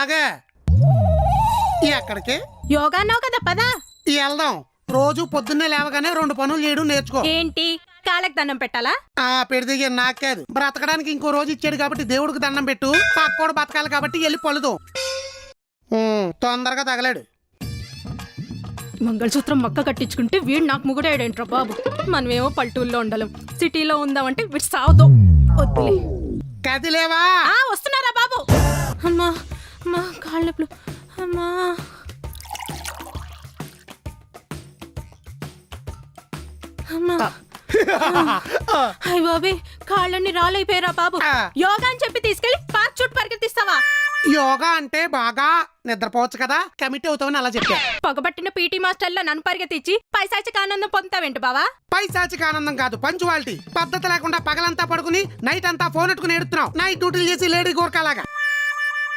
ఆగా ఎక్కడికి యోగా అన్నావు కదా పదా. వెళ్దాం. రోజు పొద్దున్నే లేవగానే రెండు పనులు చేయడం నేర్చుకో. ఏంటి? కాళ్ళకి దండం పెట్టాలా? ఆ పెడిదిగే నాకు కాదు. బ్రతకడానికి ఇంకో రోజు ఇచ్చాడు కాబట్టి దేవుడికి దండం పెట్టు. పక్కోడు బతకాలి కాబట్టి వెళ్ళి పలుదు. తొందరగా తగలాడు. మంగళసూత్రం మొక్క కట్టించుకుంటే వీడు నాకు ముగుడేడేంట్రా బాబు. మనమేమో పల్లెటూరులో ఉండలేం. సిటీలో ఉందామంటే వీడు సావదు. వద్దులే. కదిలేవా? అమ్మా కాళ్ళ నొప్పులు. అమ్మా. అమ్మా. అయ్య బాబే కాళ్ళన్నీ రాలైపోయారా బాబు. యోగా అని చెప్పి తీసుకెళ్ళి పార్క్ చుట్టూ పరిగెత్తిస్తావా? యోగా అంటే బాగా నిద్రపోవచ్చు కదా? కమిటీ అవుతావని అలా చెప్పా. పగబట్టిన పీటీ మాస్టర్లో నన్ను పరిగెత్తిచ్చి పైశాచిక ఆనందం పొందుతావేంటి బావా? పైశాచిక ఆనందం కాదు పంచువాలిటీ. పద్ధతి లేకుండా పగలంతా పడుకుని నైట్ అంతా ఫోన్ ఎట్టుకుని ఎడుతున్నావు నైట్ డ్యూటీలు చేసి లేడీ గోర్కాలాగా